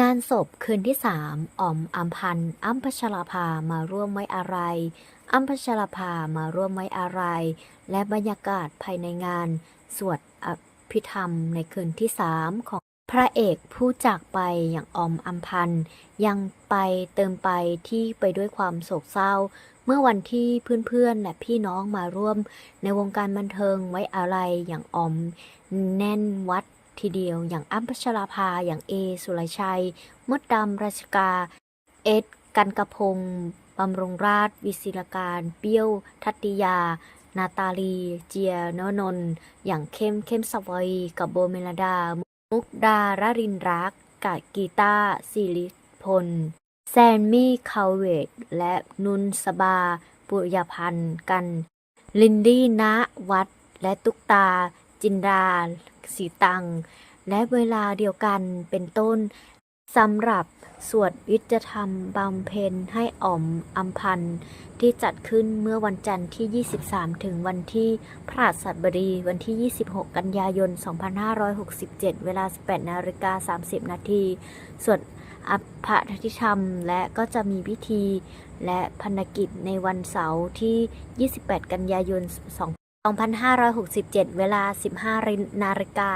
งานศพคืนที่สามอ๋อมอัมพันธ์อัมพชราภามาร่วมไว้อาลัยอัมพชราภามาร่วมไว้อาลัยและบรรยากาศภายในงาน สวดอภิธรรมในคืนที่สามของพระเอกผู้จากไปอย่างอมอัมพันธ์ยังไปเติมไปที่ไปด้วยความโศกเศร้า เมื่อวันที่เพื่อนๆและพี่น้องมาร่วม ในวงการบันเทิงไว้อาลัยอย่างอม แน่นวัด ทีเดียว อย่างอ้ำพัชราภา อย่างเอ สุรชัย มดดำราชกา เอ็ด กันกระพงบำรุงราช วิศิลการ เปี้ยว ทัตติยา นาตาลี เจียนนน อย่างเข้มเข้มสวัยกับโบเมลดา มุกดารารินรัก กากีตาสิริพล แซนมี่คาเวตและนุนสบา ปุยพันธ์กัน ลินดี้ณวัด และตุกตา จินดา สีตัง และเวลาเดียวกันเป็นต้นสำหรับสวดวิจธรรมบำเพ็ญให้อ่อมอัมพันธ์ที่จัดขึ้นเมื่อวันจันทร์ที่ 23 ถึงวันที่พระสับดีวันที่ 26 กันยายน 2567 เวลา 18 นาฬิกา 30 นาทีสวดอภธิธรรม และก็จะมีพิธีและพันกิจในวันเสาร์ที่ 28 กันยายน 2567 เวลา 15นาฬิกา